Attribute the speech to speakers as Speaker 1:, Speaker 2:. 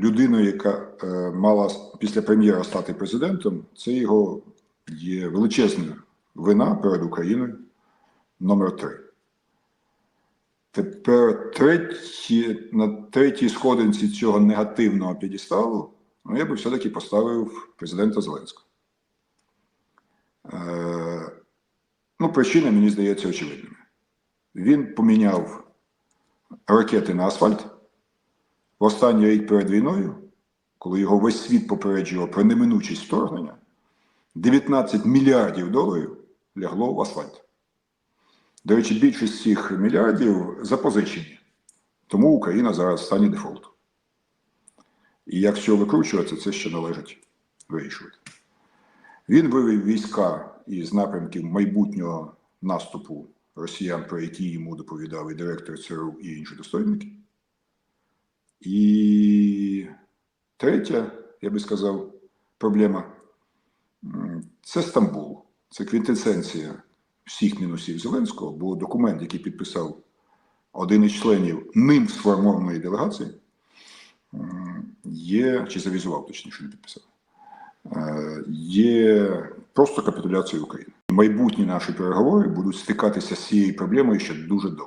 Speaker 1: людиною, яка е, мала після прем'єра стати президентом, це його є величезна вина перед Україною номер три. Тепер треті, на третій сходинці цього негативного п'єдесталу ну, я би все-таки поставив президента Зеленського. Е, ну, причини, мені здається, очевидними. Він поміняв ракети на асфальт в останній рік перед війною, коли його весь світ попереджував про неминучість вторгнення, 19 мільярдів доларів лягло в асфальт. До речі, більшість цих мільярдів запозичені. Тому Україна зараз в стані дефолту. І як цього викручуватися, це ще належить вирішувати. Він вивів війська із напрямків майбутнього наступу росіян, про які йому доповідав і директор ЦРУ і інші достойники. І третя, я би сказав, проблема це Стамбул. Це квінтесенція всіх мінусів Зеленського, бо документ, який підписав один із членів ним сформованої делегації, є, чи завізував, точніше, не підписав, е, є просто капітуляцією України. Майбутні наші переговори будуть стикатися з цією проблемою ще дуже довго.